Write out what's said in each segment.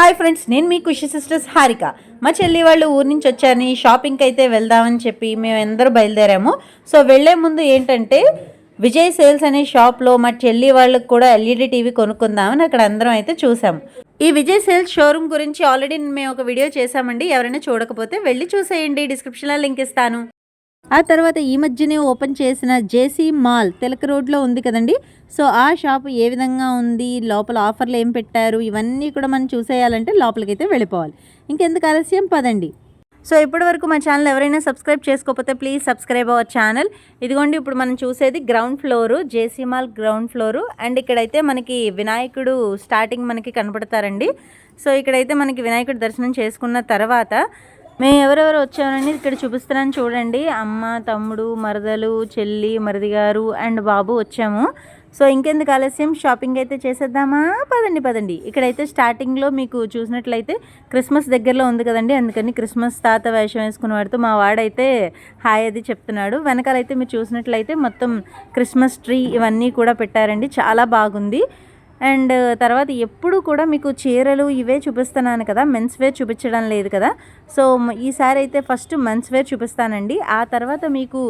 Hi friends నేను మీ ఖుషి sisters Harika. మా చెల్లి వాళ్ళు ఊరి నుంచి వచ్చారని షాపింగ్కి అయితే వెళ్దామని చెప్పి మేము అందరూ బయలుదేరాము. సో వెళ్ళే ముందు ఏంటంటే విజయ్ సేల్స్ అనే షాప్లో మా చెల్లి వాళ్ళకి కూడా ఎల్ఈడి టీవీ కొనుక్కుందామని అక్కడ అందరం అయితే చూసాము ఈ విజయ్ సేల్స్ షోరూమ్ గురించి ఆల్రెడీ మేము ఒక వీడియో చేశామండి. ఎవరైనా చూడకపోతే వెళ్ళి చూసేయండి. డిస్క్రిప్షన్లో లింక్ ఇస్తాను. ఆ తర్వాత ఈ మధ్యనే ఓపెన్ చేసిన జేసీ మాల్ తెలక రోడ్లో ఉంది కదండి. సో ఆ షాప్ ఏ విధంగా ఉంది? లోపల ఆఫర్లు ఏం పెట్టారు? ఇవన్నీ కూడా మనం చూసేయాలంటే లోపలికైతే వెళ్ళిపోవాలి. ఇంకెందుకు ఆలస్యం? పదండి. సో ఇప్పటి వరకు మా ఛానల్ ఎవరైనా సబ్స్క్రైబ్ చేసుకోకపోతే ప్లీజ్ సబ్స్క్రైబ్ అవర్ ఛానల్. ఇదిగోండి ఇప్పుడు మనం చూసేది ground floor JC mall ground floor. And ఇక్కడైతే మనకి వినాయకుడు స్టార్టింగ్ మనకి కనపడతారండి. సో ఇక్కడైతే మనకి వినాయకుడు దర్శనం చేసుకున్న తర్వాత మేము ఎవరెవరు వచ్చామని ఇక్కడ చూపిస్తున్నాను చూడండి. అమ్మ తమ్ముడు మరదలు చెల్లి మరిది గారు అండ్ బాబు వచ్చాము. సో ఇంకెందుకు ఆలస్యం? షాపింగ్ అయితే చేసేద్దామా? పదండి పదండి. ఇక్కడైతే స్టార్టింగ్లో మీకు చూసినట్లయితే క్రిస్మస్ దగ్గరలో ఉంది కదండి. అందుకని క్రిస్మస్ తాత వేషం వేసుకుని వాడుతూ మా వాడైతే హాయ్ అది చెప్తున్నాడు. వెనకాలైతే మీరు చూసినట్లయితే మొత్తం క్రిస్మస్ ట్రీ ఇవన్నీ కూడా పెట్టారండి. చాలా బాగుంది. అండ్ తర్వాత ఎప్పుడు కూడా మీకు చీరలు ఇవే చూపిస్తున్నాను కదా మెన్స్ వేర్ చూపించడం లేదు కదా. సో ఈసారి అయితే ఫస్ట్ మెన్స్ వేర్ చూపిస్తానండి. ఆ తర్వాత మీకు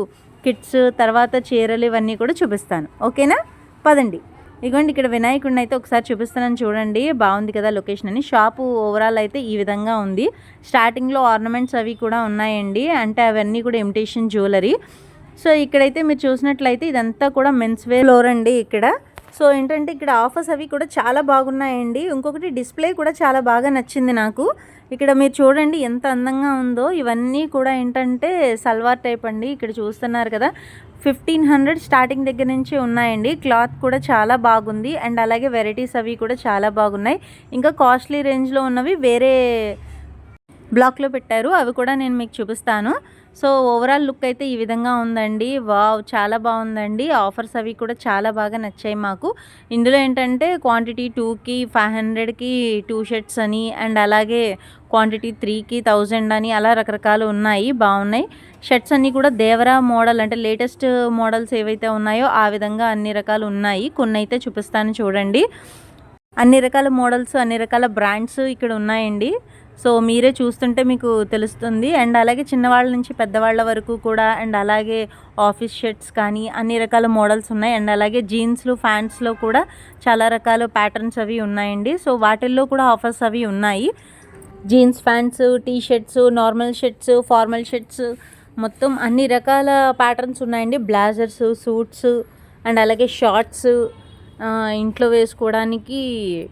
కిట్స్ తర్వాత చీరలు ఇవన్నీ కూడా చూపిస్తాను. ఓకేనా? పదండి. ఇదిగోండి ఇక్కడ వినాయకుడిని అయితే ఒకసారి చూపిస్తున్నాను చూడండి. బాగుంది కదా లొకేషన్ అని. షాపు ఓవరాల్ అయితే ఈ విధంగా ఉంది. స్టార్టింగ్లో ఆర్నమెంట్స్ అవి కూడా ఉన్నాయండి. అంటే అవన్నీ కూడా ఇమిటేషన్ జ్యువెలరీ సో ఇక్కడైతే మీరు చూసినట్లయితే ఇదంతా కూడా మెన్స్ వేర్ ఫ్లోర్ అండి ఇక్కడ. సో ఏంటంటే ఇక్కడ ఆఫర్స్ అవి కూడా చాలా బాగున్నాయండి. ఇంకొకటి డిస్ప్లే కూడా చాలా బాగా నచ్చింది నాకు. ఇక్కడ మీరు చూడండి ఎంత అందంగా ఉందో. ఇవన్నీ కూడా ఏంటంటే సల్వార్ టైప్ అండి. ఇక్కడ చూస్తున్నారు కదా. ఫిఫ్టీన్ హండ్రెడ్ స్టార్టింగ్ దగ్గర నుంచి ఉన్నాయండి. క్లాత్ కూడా చాలా బాగుంది. అండ్ అలాగే వెరైటీస్ అవి కూడా చాలా బాగున్నాయి. ఇంకా కాస్ట్లీ రేంజ్లో ఉన్నవి వేరే బ్లాక్లో పెట్టారు. అవి కూడా నేను మీకు చూపిస్తాను. సో ఓవరాల్ లుక్ అయితే ఈ విధంగా ఉందండి. వావ్! చాలా బాగుందండి. ఆఫర్స్ అవి కూడా చాలా బాగా నచ్చాయి మాకు. ఇందులో ఏంటంటే క్వాంటిటీ టూకి ఫైవ్ హండ్రెడ్కి టూ షర్ట్స్ అని అండ్ అలాగే క్వాంటిటీ త్రీకి థౌజండ్ అని అలా రకరకాలు ఉన్నాయి. బాగున్నాయి. షర్ట్స్ అన్నీ కూడా దేవరా మోడల్ అంటే లేటెస్ట్ మోడల్స్ ఏవైతే ఉన్నాయో ఆ విధంగా అన్ని రకాలు ఉన్నాయి. కొన్ని అయితే చూపిస్తాను చూడండి. అన్ని రకాల మోడల్స్ అన్ని రకాల బ్రాండ్స్ ఇక్కడ ఉన్నాయండి. సో మీరే చూస్తుంటే మీకు తెలుస్తుంది. అండ్ అలాగే చిన్నవాళ్ళ నుంచి పెద్దవాళ్ళ వరకు కూడా అండ్ అలాగే ఆఫీస్ షర్ట్స్ కానీ అన్ని రకాల మోడల్స్ ఉన్నాయి. అండ్ అలాగే జీన్స్లు ఫ్యాంట్స్లో కూడా చాలా రకాల ప్యాటర్న్స్ అవి ఉన్నాయండి. సో వాటిల్లో కూడా ఆఫర్స్ అవి ఉన్నాయి. Jeans pants T shirts normal shirts formal shirts మొత్తం అన్ని రకాల ప్యాటర్న్స్ ఉన్నాయండి. బ్లాజర్స్ సూట్స్ అండ్ అలాగే షార్ట్స్ ఇంట్లో వేసుకోవడానికి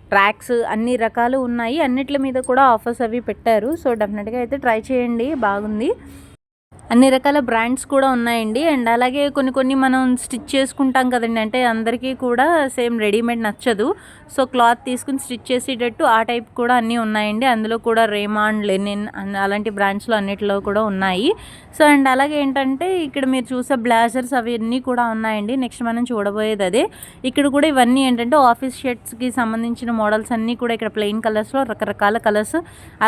ట్రాక్స్ అన్ని రకాలు ఉన్నాయి. అన్నిట్ల మీద కూడా ఆఫర్స్ అవి పెట్టారు. సో డెఫినెట్గా అయితే ట్రై చేయండి. బాగుంది. అన్ని రకాల బ్రాండ్స్ కూడా ఉన్నాయండి. అండ్ అలాగే కొన్ని కొన్ని మనం స్టిచ్ చేసుకుంటాం కదండి. అంటే అందరికీ కూడా సేమ్ రెడీమేడ్ నచ్చదు. సో క్లాత్ తీసుకుని స్టిచ్ చేసేటట్టు ఆ టైప్ కూడా అన్నీ ఉన్నాయండి. అందులో కూడా రేమాండ్ లెనిన్ అలాంటి బ్రాండ్స్లో అన్నిటిలో కూడా ఉన్నాయి. సో అండ్ అలాగే ఏంటంటే ఇక్కడ మీరు చూసే బ్లాజర్స్ అవన్నీ కూడా ఉన్నాయండి. నెక్స్ట్ మనం చూడబోయేది అదే. ఇక్కడ కూడా ఇవన్నీ ఏంటంటే ఆఫీస్ షర్ట్స్కి సంబంధించిన మోడల్స్ అన్నీ కూడా ఇక్కడ ప్లెయిన్ కలర్స్లో రకరకాల కలర్స్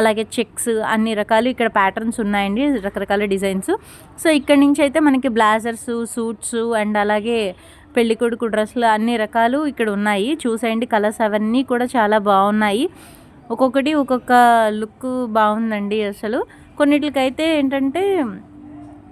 అలాగే చెక్స్ అన్ని రకాలు ఇక్కడ ప్యాటర్న్స్ ఉన్నాయండి. రకరకాల డిజైన్స్. సో ఇక్కడ నుంచి అయితే మనకి బ్లాజర్స్ సూట్స్ అండ్ అలాగే పెళ్ళి కొడుకు డ్రెస్సులు అన్ని రకాలు ఇక్కడ ఉన్నాయి. చూసేయండి కలర్స్ అవన్నీ కూడా చాలా బాగున్నాయి. ఒక్కొక్కటి ఒక్కొక్క లుక్ బాగుందండి అసలు. కొన్నిటికైతే ఏంటంటే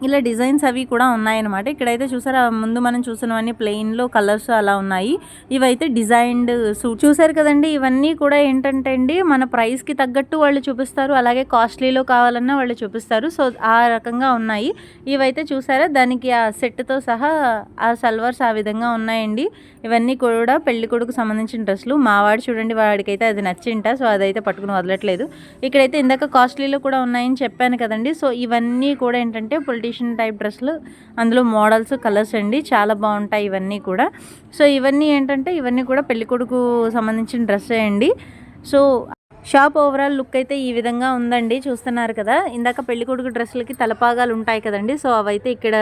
ఇలా డిజైన్స్ అవి కూడా ఉన్నాయన్నమాట. ఇక్కడైతే చూసారా ముందు మనం చూసినవన్నీ ప్లెయిన్లో కలర్స్ అలా ఉన్నాయి. ఇవైతే డిజైన్డ్ సూట్ చూసారు కదండి ఇవన్నీ కూడా ఏంటంటే అండి మన ప్రైస్కి తగ్గట్టు వాళ్ళు చూపిస్తారు. అలాగే కాస్ట్లీలో కావాలన్నా వాళ్ళు చూపిస్తారు. సో ఆ రకంగా ఉన్నాయి. ఇవైతే చూసారా దానికి ఆ సెట్తో సహా ఆ సల్వార్స్ ఆ విధంగా ఉన్నాయండి. ఇవన్నీ కూడా పెళ్ళి కొడుకు సంబంధించిన డ్రెస్సులు. మావాడు చూడండి వాడికైతే అది నచ్చింట. సో అదైతే పట్టుకుని వదలట్లేదు. ఇక్కడైతే ఇందాక కాస్ట్లీలో కూడా ఉన్నాయని చెప్పాను కదండి. సో ఇవన్నీ కూడా ఏంటంటే కాంపిటీషన్ టైప్ డ్రెస్సులు అందులో మోడల్స్ కలర్స్ అండి. చాలా బాగుంటాయి ఇవన్నీ కూడా. సో ఇవన్నీ ఏంటంటే ఇవన్నీ కూడా పెళ్ళికొడుకు సంబంధించిన డ్రెస్సే అండి. సో షాప్ ఓవరాల్ లుక్ అయితే ఈ విధంగా ఉందండి. చూస్తున్నారు కదా ఇందాక పెళ్ళికొడుకు డ్రెస్సులకి తలపాగాలు ఉంటాయి కదండి. సో అవైతే ఇక్కడ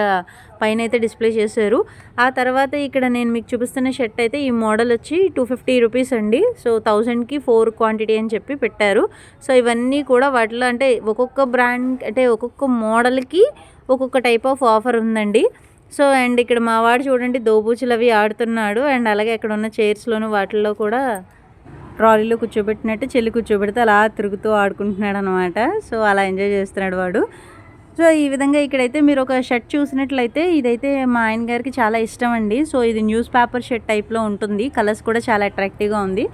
పైన అయితే డిస్ప్లే చేశారు. ఆ తర్వాత ఇక్కడ నేను మీకు చూపిస్తున్న షర్ట్ అయితే ఈ మోడల్ వచ్చి టూ ఫిఫ్టీ రూపీస్ అండి. సో థౌజండ్కి ఫోర్ క్వాంటిటీ అని చెప్పి పెట్టారు. సో ఇవన్నీ కూడా వాటిలో అంటే ఒక్కొక్క బ్రాండ్ అంటే ఒక్కొక్క మోడల్కి ఒక్కొక్క టైప్ ఆఫ్ ఆఫర్ ఉందండి. సో అండ్ ఇక్కడ మా వాడు చూడండి దోబూచులు అవి ఆడుతున్నాడు. అండ్ అలాగే అక్కడ ఉన్న చైర్స్లోను వాటిల్లో కూడా ట్రాలీలో కూర్చోబెట్టినట్టు చెల్లి కూర్చోబెడితే అలా తిరుగుతూ ఆడుకుంటున్నాడు అనమాట సో అలా ఎంజాయ్ చేస్తున్నాడు వాడు. సో ఈ విధంగా ఇక్కడైతే మీరు ఒక షర్ట్ చూసినట్లయితే ఇదైతే మా ఆయన గారికి చాలా ఇష్టం అండి. సో ఇది న్యూస్ పేపర్ షర్ట్ టైప్లో ఉంటుంది. కలర్స్ కూడా చాలా అట్రాక్టివ్గా ఉంది.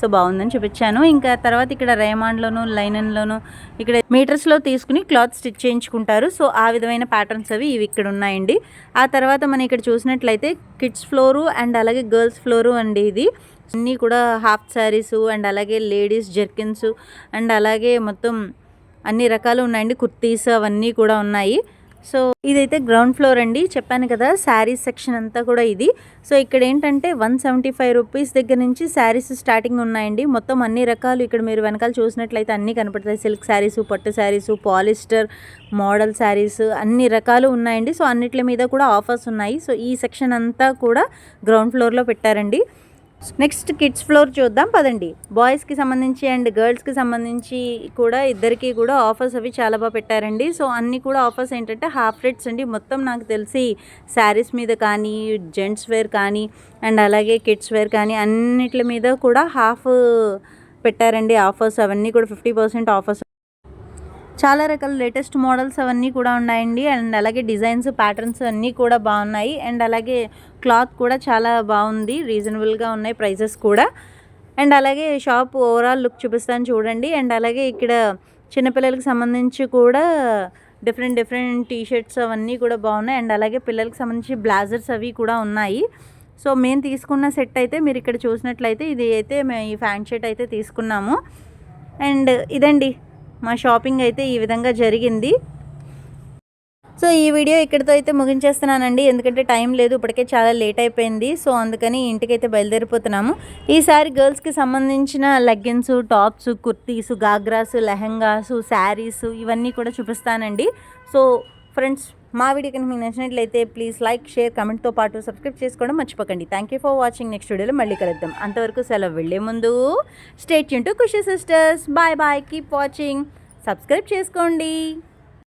సో బాగుందని చూపించాను. ఇంకా తర్వాత ఇక్కడ రేమాండ్లోను లైనన్లోను ఇక్కడ మీటర్స్లో తీసుకుని క్లాత్ స్టిచ్ చేయించుకుంటారు. సో ఆ విధమైన ప్యాటర్న్స్ అవి ఇవి ఇక్కడ ఉన్నాయండి. ఆ తర్వాత మనం ఇక్కడ చూసినట్లయితే కిడ్స్ ఫ్లోరు అండ్ అలాగే గర్ల్స్ ఫ్లోరు అండి ఇది. అన్నీ కూడా హాఫ్ శారీస్ అండ్ అలాగే లేడీస్ జెర్కిన్స్ అండ్ అలాగే మొత్తం అన్ని రకాలు ఉన్నాయండి. కుర్తీస్ అవన్నీ కూడా ఉన్నాయి. సో ఇదైతే గ్రౌండ్ ఫ్లోర్ అండి. చెప్పాను కదా శారీస్ సెక్షన్ అంతా కూడా ఇది. సో ఇక్కడ ఏంటంటే వన్ సెవెంటీ ఫైవ్ రూపీస్ దగ్గర నుంచి శారీస్ స్టార్టింగ్ ఉన్నాయండి. మొత్తం అన్ని రకాలు ఇక్కడ మీరు వెనకాల చూసినట్లయితే అన్నీ కనపడతాయి. సిల్క్ శారీస్ పట్టు శారీస్ పాలిస్టర్ మోడల్ శారీస్ అన్ని రకాలు ఉన్నాయండి. సో అన్నిటి మీద కూడా ఆఫర్స్ ఉన్నాయి. సో ఈ సెక్షన్ అంతా కూడా గ్రౌండ్ ఫ్లోర్లో పెట్టారండి. నెక్స్ట్ కిడ్స్ ఫ్లోర్ చూద్దాం పదండి. బాయ్స్కి సంబంధించి అండ్ గర్ల్స్కి సంబంధించి కూడా ఇద్దరికి కూడా ఆఫర్స్ అవి చాలా బాగా పెట్టారండి. సో అన్ని కూడా ఆఫర్స్ ఏంటంటే హాఫ్ రేట్స్ అండి. మొత్తం నాకు తెలిసి శారీస్ మీద కానీ జెంట్స్ వేర్ కానీ అండ్ అలాగే కిడ్స్ వేర్ కానీ అన్నిటి మీద కూడా హాఫ్ పెట్టారండి ఆఫర్స్ అవన్నీ కూడా ఫిఫ్టీ పర్సెంట్ ఆఫర్స్ చాలా రకాల లేటెస్ట్ మోడల్స్ అవన్నీ కూడా ఉన్నాయండి. అండ్ అలాగే డిజైన్స్ ప్యాటర్న్స్ అన్నీ కూడా బాగున్నాయి. అండ్ అలాగే క్లాత్ కూడా చాలా బాగుంది. రీజనబుల్గా ఉన్నాయి ప్రైజెస్ కూడా. అండ్ అలాగే షాప్ ఓవరాల్ లుక్ చూపిస్తాను చూడండి. అండ్ అలాగే ఇక్కడ చిన్నపిల్లలకి సంబంధించి కూడా డిఫరెంట్ డిఫరెంట్ టీ షర్ట్స్ అవన్నీ కూడా బాగున్నాయి. అండ్ అలాగే పిల్లలకి సంబంధించి బ్లాజర్స్ అవి కూడా ఉన్నాయి. సో మేము తీసుకున్న సెట్ అయితే మీరు ఇక్కడ చూసినట్లయితే ఇది అయితే మేము ఈ ఫ్యాంట్ షర్ట్ అయితే తీసుకున్నాము. అండ్ ఇదండి. మా షాపింగ్ అయితే ఈ విధంగా జరిగింది. సో ఈ వీడియో ఇక్కడితో అయితే ముగించేస్తున్నానండి. ఎందుకంటే టైం లేదు ఇప్పటికే చాలా లేట్ అయిపోయింది. సో అందుకని ఇంటికైతే బయలుదేరిపోతున్నాము. ఈసారి గర్ల్స్కి సంబంధించిన లెగ్గిన్స్ టాప్స్ కుర్తీస్ గాగ్రాస్ లెహంగాస్ శారీస్ ఇవన్నీ కూడా చూపిస్తానండి. సో ఫ్రెండ్స్ మా వీడియో కనుక మీకు నచ్చినట్లయితే ప్లీజ్ లైక్ షేర్ కమెంట్తో పాటు సబ్స్క్రైబ్ చేసుకోవడం మర్చిపోకండి. Thank you for watching next వీడియోలో మళ్ళీ కలుద్దాం. అంతవరకు సెలవు వెళ్ళే ముందు stay Yoon to Khushi sisters bye bye keep watching subscribe చేసుకోండి.